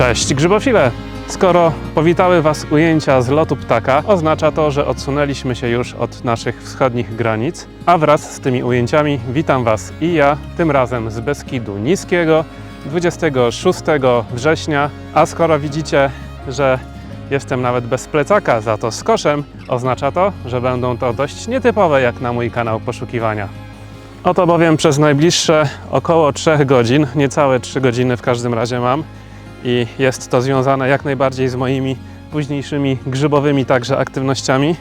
Cześć grzybofile! Skoro powitały Was ujęcia z lotu ptaka, oznacza to, że odsunęliśmy się już od naszych wschodnich granic, a wraz z tymi ujęciami witam Was i ja, tym razem z Beskidu Niskiego, 26 września, a skoro widzicie, że jestem nawet bez plecaka, za to z koszem, oznacza to, że będą to dość nietypowe jak na mój kanał poszukiwania. Oto bowiem przez najbliższe około 3 godzin, niecałe 3 godziny w każdym razie mam i jest to związane jak najbardziej z moimi późniejszymi grzybowymi także aktywnościami.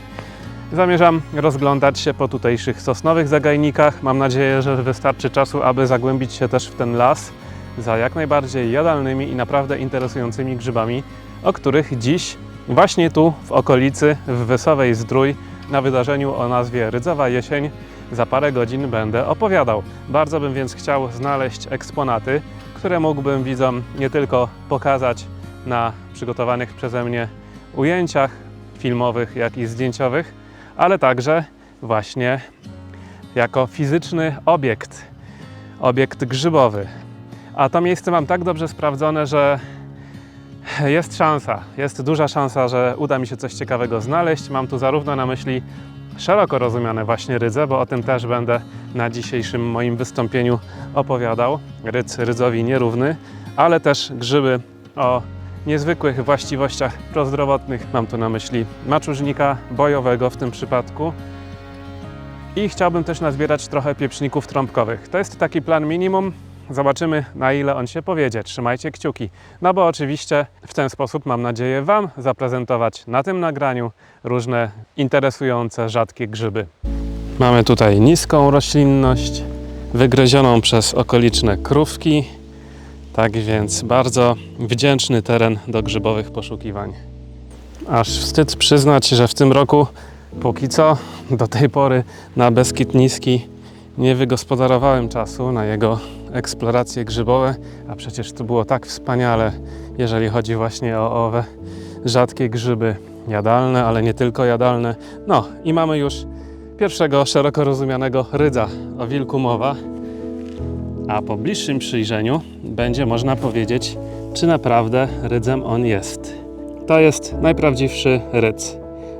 Zamierzam rozglądać się po tutejszych sosnowych zagajnikach. Mam nadzieję, że wystarczy czasu, aby zagłębić się też w ten las za jak najbardziej jadalnymi i naprawdę interesującymi grzybami, o których dziś właśnie tu w okolicy w Wysowej Zdrój na wydarzeniu o nazwie Rydzowa Jesień za parę godzin będę opowiadał. Bardzo bym więc chciał znaleźć eksponaty, które mógłbym widzom nie tylko pokazać na przygotowanych przeze mnie ujęciach filmowych, jak i zdjęciowych, ale także właśnie jako fizyczny obiekt, obiekt grzybowy. A to miejsce mam tak dobrze sprawdzone, że jest szansa, jest duża szansa, że uda mi się coś ciekawego znaleźć. Mam tu zarówno na myśli szeroko rozumiane właśnie rydze, bo o tym też będę na dzisiejszym moim wystąpieniu opowiadał. Rydz rydzowi nierówny, ale też grzyby o niezwykłych właściwościach prozdrowotnych. Mam tu na myśli maczużnika bojowego w tym przypadku. I chciałbym też nazbierać trochę pieprzników trąbkowych. To jest taki plan minimum. Zobaczymy, na ile on się powiedzie. Trzymajcie kciuki. No bo oczywiście w ten sposób mam nadzieję Wam zaprezentować na tym nagraniu różne interesujące, rzadkie grzyby. Mamy tutaj niską roślinność, wygryzioną przez okoliczne krówki. Tak więc bardzo wdzięczny teren do grzybowych poszukiwań. Aż wstyd przyznać, że w tym roku póki co do tej pory na Beskid Niski nie wygospodarowałem czasu na jego eksploracje grzybowe, a przecież to było tak wspaniale, jeżeli chodzi właśnie o owe rzadkie grzyby jadalne, ale nie tylko jadalne. No i mamy już pierwszego szeroko rozumianego rydza, o wilku mowa, a po bliższym przyjrzeniu będzie można powiedzieć, czy naprawdę rydzem on jest. To jest najprawdziwszy rydz.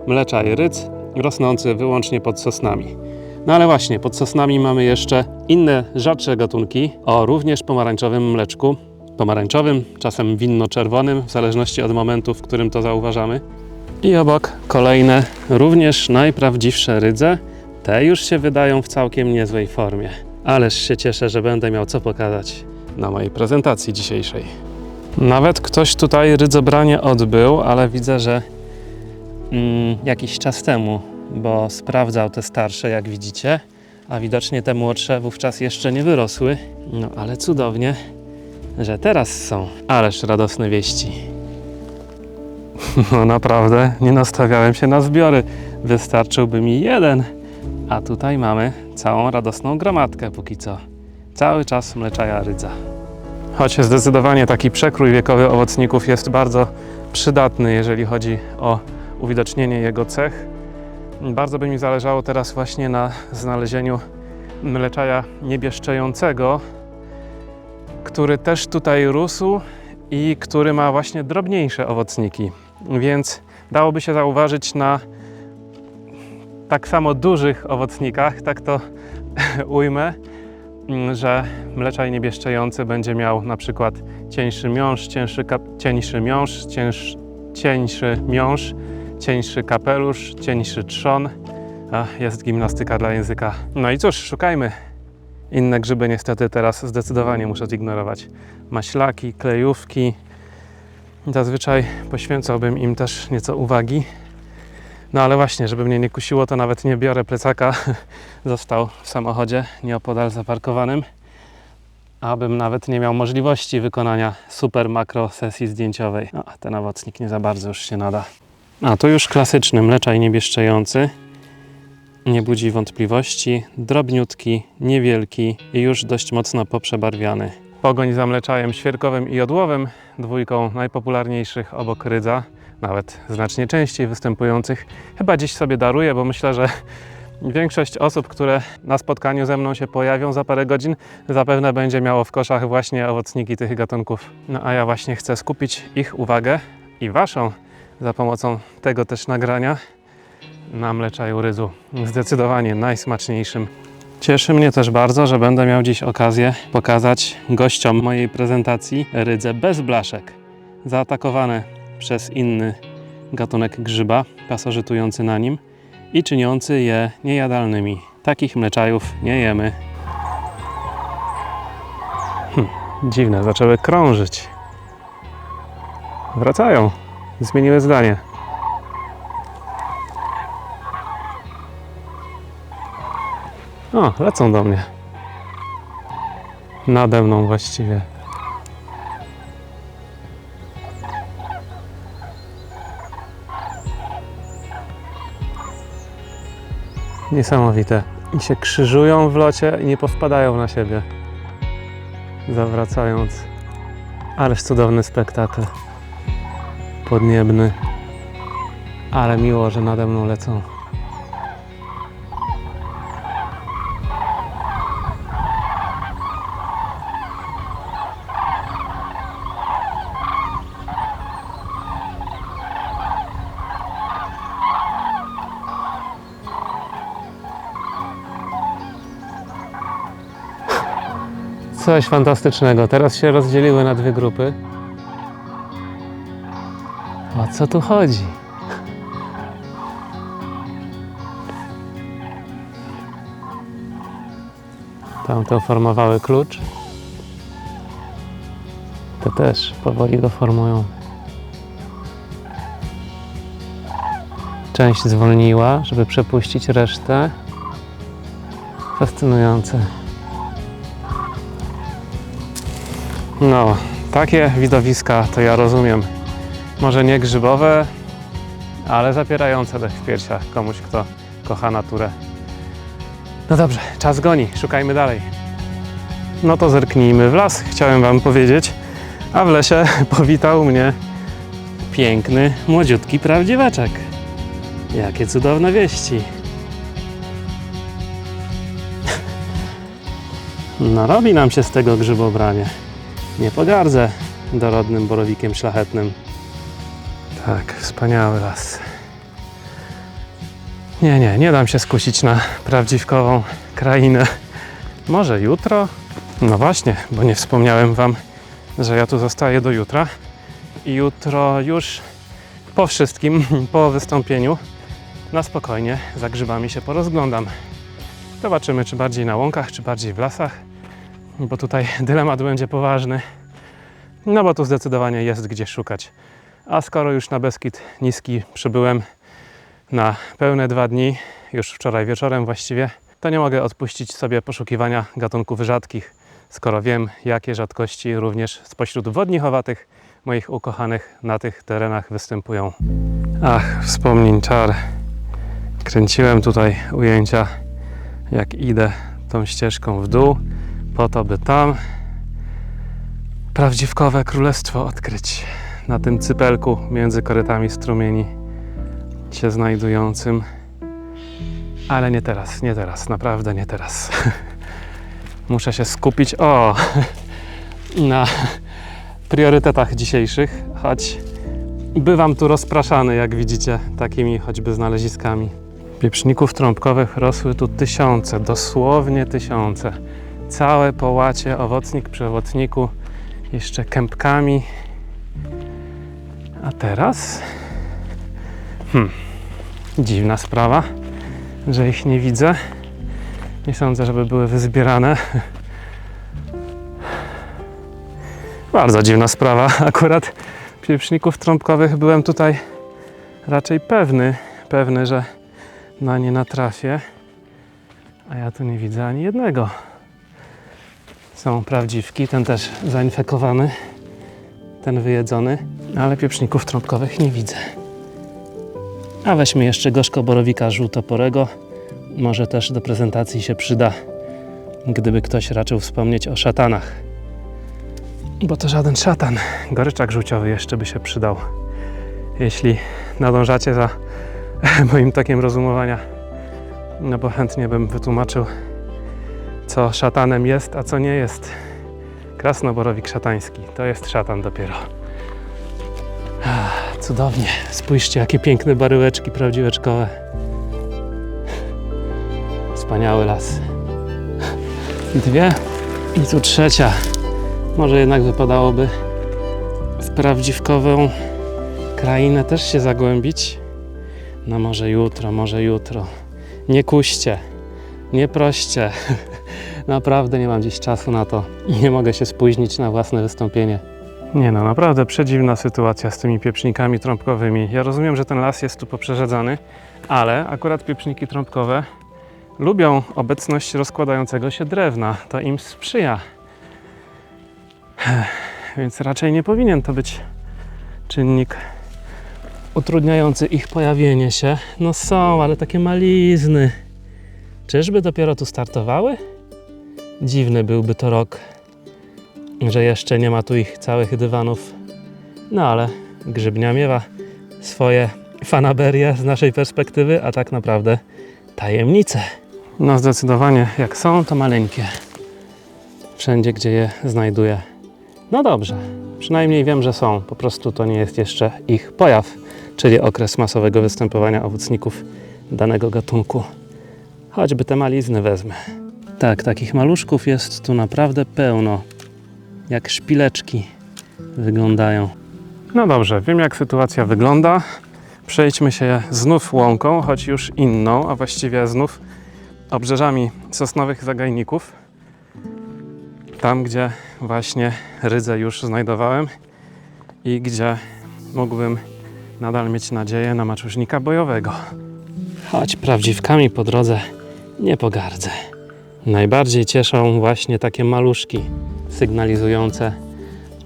Mleczaj rydz, rosnący wyłącznie pod sosnami. No ale właśnie, pod sosnami mamy jeszcze inne rzadsze gatunki o również pomarańczowym mleczku. Pomarańczowym, czasem winno-czerwonym, w zależności od momentu, w którym to zauważamy. I obok kolejne, również najprawdziwsze rydze. Te już się wydają w całkiem niezłej formie. Ależ się cieszę, że będę miał co pokazać na mojej prezentacji dzisiejszej. Nawet ktoś tutaj rydzobranie odbył, ale widzę, że mm, jakiś czas temu, bo sprawdzał te starsze, jak widzicie, a widocznie te młodsze wówczas jeszcze nie wyrosły. No ale cudownie, że teraz są. Ależ radosne wieści. No naprawdę, nie nastawiałem się na zbiory. Wystarczyłby mi jeden. A tutaj mamy całą radosną gromadkę póki co. Cały czas mleczaja rydza. Choć zdecydowanie taki przekrój wiekowy owocników jest bardzo przydatny, jeżeli chodzi o uwidocznienie jego cech. Bardzo by mi zależało teraz właśnie na znalezieniu mleczaja niebieszczejącego, który też tutaj rósł i który ma właśnie drobniejsze owocniki. Więc dałoby się zauważyć na tak samo dużych owocnikach, tak to ujmę, że mleczaj niebieszczejący będzie miał na przykład cieńszy miąższ, cieńszy, kap, cieńszy miąższ, cieńszy miąższ, cieńszy kapelusz, cieńszy trzon. A, jest gimnastyka dla języka. No i cóż, szukajmy. Inne grzyby niestety teraz zdecydowanie muszę zignorować. Maślaki, klejówki. Zazwyczaj poświęcałbym im też nieco uwagi. No ale właśnie, żeby mnie nie kusiło, to nawet nie biorę plecaka. Został w samochodzie nieopodal zaparkowanym. Abym nawet nie miał możliwości wykonania super makro sesji zdjęciowej. No, ten owocnik nie za bardzo już się nada. A tu już klasyczny mleczaj niebieszczejący. Nie budzi wątpliwości. Drobniutki, niewielki i już dość mocno poprzebarwiany. Pogoń za mleczajem świerkowym i jodłowym, dwójką najpopularniejszych obok rydza, nawet znacznie częściej występujących. Chyba dziś sobie daruję, bo myślę, że Większość osób, które na spotkaniu ze mną się pojawią za parę godzin, zapewne będzie miało w koszach właśnie owocniki tych gatunków. No a ja właśnie chcę skupić ich uwagę i waszą za pomocą tego też nagrania na mleczaju ryzu. Zdecydowanie najsmaczniejszym. Cieszy mnie też bardzo, że będę miał dziś okazję pokazać gościom mojej prezentacji rydzę bez blaszek. Zaatakowane przez inny gatunek grzyba, pasożytujący na nim i czyniący je niejadalnymi. Takich mleczajów nie jemy. Hm, dziwne, zaczęły krążyć. Wracają. Zmieniły zdanie. O, lecą do mnie. Nade mną właściwie. Niesamowite. I się krzyżują w locie i nie powpadają na siebie. Zawracając. Ależ cudowny spektakl. Podniebny. Ale miło, że nade mną lecą. Coś fantastycznego. Teraz się rozdzieliły na dwie grupy. O co tu chodzi? Tamte formowały klucz. Te też powoli go formują. Część zwolniła, żeby przepuścić resztę. Fascynujące. No, takie widowiska to ja rozumiem. Może nie grzybowe, ale zapierające dech w piersiach komuś, kto kocha naturę. No dobrze, czas goni, szukajmy dalej. No to zerknijmy w las, chciałem Wam powiedzieć, a w lesie powitał mnie piękny, młodziutki prawdziweczek. Jakie cudowne wieści. No robi nam się z tego grzybobranie. Nie pogardzę dorodnym borowikiem szlachetnym. Tak, wspaniały las. Nie, nie, nie dam się skusić na prawdziwkową krainę. Może jutro? No właśnie, bo nie wspomniałem Wam, że ja tu zostaję do jutra. I jutro już po wszystkim, po wystąpieniu, na spokojnie za grzybami się porozglądam. Zobaczymy, czy bardziej na łąkach, czy bardziej w lasach bo tutaj dylemat będzie poważny. No bo tu zdecydowanie jest gdzie szukać. A skoro już na Beskid Niski przybyłem na pełne dwa dni, już wczoraj wieczorem właściwie, to nie mogę odpuścić sobie poszukiwania gatunków rzadkich, skoro wiem, jakie rzadkości również spośród wodnichowatych moich ukochanych na tych terenach występują. Ach, wspomnień czar. Kręciłem tutaj ujęcia, jak idę tą ścieżką w dół po to, by tam prawdziwkowe królestwo odkryć. Na tym cypelku między korytami strumieni się znajdującym. Ale nie teraz, nie teraz, naprawdę nie teraz. Muszę się skupić o na priorytetach dzisiejszych, choć bywam tu rozpraszany, jak widzicie, takimi choćby znaleziskami. Pieprzników trąbkowych rosły tu tysiące, dosłownie tysiące całe połacie, owocnik przy owocniku, jeszcze kępkami. A teraz? Hmm, dziwna sprawa, że ich nie widzę. Nie sądzę, żeby były wyzbierane. Bardzo dziwna sprawa. Akurat pieprzników trąbkowych byłem tutaj raczej pewny, pewny, że na nie natrafię. A ja tu nie widzę ani jednego. Są prawdziwki, ten też zainfekowany, ten wyjedzony, ale pieprzników trąbkowych nie widzę. A weźmy jeszcze gorzko borowika żółtoporego. Może też do prezentacji się przyda, gdyby ktoś raczył wspomnieć o szatanach. Bo to żaden szatan. Goryczak żółciowy jeszcze by się przydał. Jeśli nadążacie za moim tokiem rozumowania, No bo chętnie bym wytłumaczył, co szatanem jest, a co nie jest. Krasnoborowik szatański. To jest szatan dopiero. Cudownie. Spójrzcie, jakie piękne baryłeczki prawdziweczkowe. Wspaniały las. Dwie i tu trzecia. Może jednak wypadałoby w prawdziwkową krainę też się zagłębić. No może jutro, może jutro. Nie kuście, nie proście. Naprawdę nie mam dziś czasu na to i nie mogę się spóźnić na własne wystąpienie. Nie no, naprawdę przedziwna sytuacja z tymi piecznikami trąbkowymi. Ja rozumiem, że ten las jest tu poprzedzany, ale akurat pieczniki trąbkowe lubią obecność rozkładającego się drewna. To im sprzyja. Więc raczej nie powinien to być czynnik utrudniający ich pojawienie się. No są, ale takie malizny. Czyżby dopiero tu startowały? Dziwny byłby to rok, że jeszcze nie ma tu ich całych dywanów. No ale grzybnia miewa swoje fanaberie z naszej perspektywy, a tak naprawdę tajemnice. No zdecydowanie, jak są, to maleńkie. Wszędzie, gdzie je znajduję. No dobrze, przynajmniej wiem, że są. Po prostu to nie jest jeszcze ich pojaw, czyli okres masowego występowania owocników danego gatunku. Choćby te malizny wezmę. Tak, takich maluszków jest tu naprawdę pełno. Jak szpileczki wyglądają. No dobrze, wiem jak sytuacja wygląda. Przejdźmy się znów łąką, choć już inną, a właściwie znów obrzeżami sosnowych zagajników. Tam, gdzie właśnie rydzę już znajdowałem i gdzie mógłbym nadal mieć nadzieję na maczużnika bojowego. Choć prawdziwkami po drodze nie pogardzę. Najbardziej cieszą właśnie takie maluszki sygnalizujące,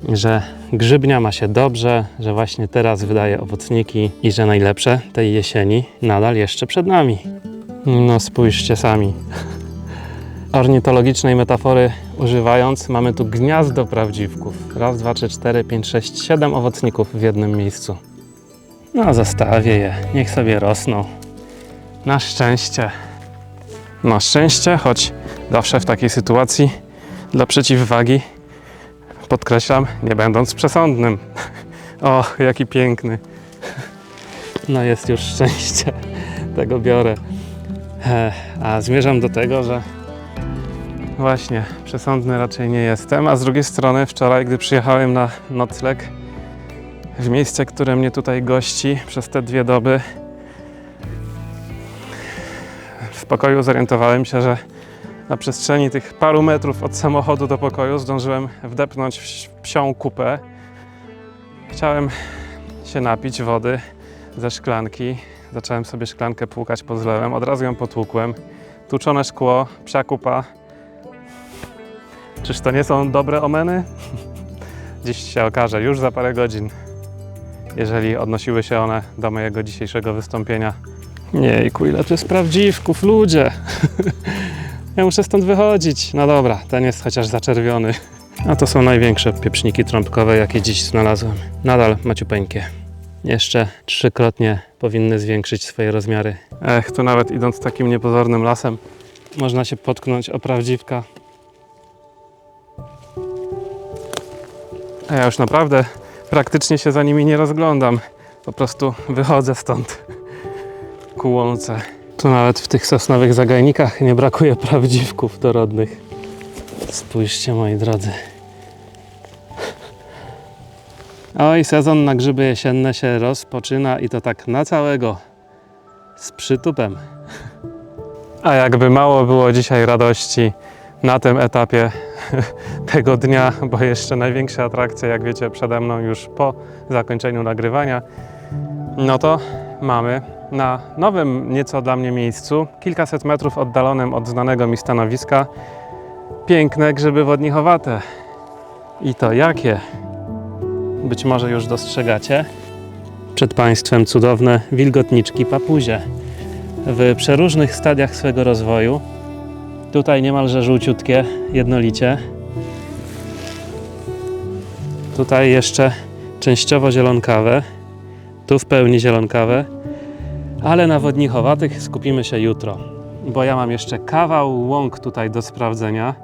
że grzybnia ma się dobrze, że właśnie teraz wydaje owocniki i że najlepsze tej jesieni nadal jeszcze przed nami. No spójrzcie sami. Ornitologicznej metafory używając, mamy tu gniazdo prawdziwków. Raz, dwa, trzy, cztery, pięć, sześć, siedem owocników w jednym miejscu. No, zostawię je, niech sobie rosną. Na szczęście. Na szczęście, choć zawsze w takiej sytuacji dla przeciwwagi podkreślam, nie będąc przesądnym. Och, jaki piękny. No jest już szczęście. Tego biorę. A zmierzam do tego, że właśnie przesądny raczej nie jestem. A z drugiej strony wczoraj, gdy przyjechałem na nocleg w miejsce, które mnie tutaj gości przez te dwie doby, w pokoju zorientowałem się, że na przestrzeni tych paru metrów od samochodu do pokoju zdążyłem wdepnąć w psią kupę. Chciałem się napić wody ze szklanki. Zacząłem sobie szklankę płukać pod zlewem, od razu ją potłukłem. Tłuczone szkło, psia kupa. Czyż to nie są dobre omeny? Dziś się okaże, już za parę godzin, jeżeli odnosiły się one do mojego dzisiejszego wystąpienia. Jejku, ile tu jest prawdziwków, ludzie! Ja muszę stąd wychodzić. No dobra, ten jest chociaż zaczerwiony. A to są największe pieprzniki trąbkowe, jakie dziś znalazłem. Nadal maciupeńkie. Jeszcze trzykrotnie powinny zwiększyć swoje rozmiary. Ech, tu nawet idąc takim niepozornym lasem, można się potknąć o prawdziwka. A ja już naprawdę praktycznie się za nimi nie rozglądam. Po prostu wychodzę stąd ku łące. Tu nawet w tych sosnowych zagajnikach nie brakuje prawdziwków dorodnych. Spójrzcie moi drodzy. Oj, sezon na grzyby jesienne się rozpoczyna i to tak na całego. Z przytupem. A jakby mało było dzisiaj radości na tym etapie tego dnia, bo jeszcze największe atrakcje, jak wiecie, przede mną już po zakończeniu nagrywania, no to mamy na nowym nieco dla mnie miejscu, kilkaset metrów oddalonym od znanego mi stanowiska, piękne grzyby wodnichowate. I to jakie? Być może już dostrzegacie. Przed Państwem cudowne wilgotniczki papuzie. W przeróżnych stadiach swego rozwoju. Tutaj niemalże żółciutkie, jednolicie. Tutaj jeszcze częściowo zielonkawe. Tu w pełni zielonkawe ale na wodnichowatych skupimy się jutro. bo ja mam jeszcze kawał łąk tutaj do sprawdzenia,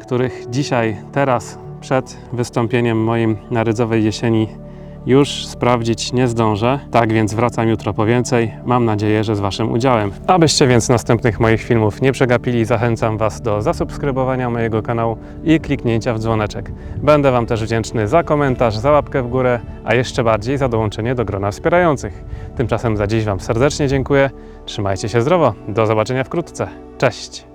których dzisiaj, teraz, przed wystąpieniem moim na Rydzowej Jesieni już sprawdzić nie zdążę. Tak więc wracam jutro po więcej. Mam nadzieję, że z Waszym udziałem. Abyście więc następnych moich filmów nie przegapili, zachęcam Was do zasubskrybowania mojego kanału i kliknięcia w dzwoneczek. Będę Wam też wdzięczny za komentarz, za łapkę w górę, a jeszcze bardziej za dołączenie do grona wspierających. Tymczasem za dziś Wam serdecznie dziękuję. Trzymajcie się zdrowo. Do zobaczenia wkrótce. Cześć!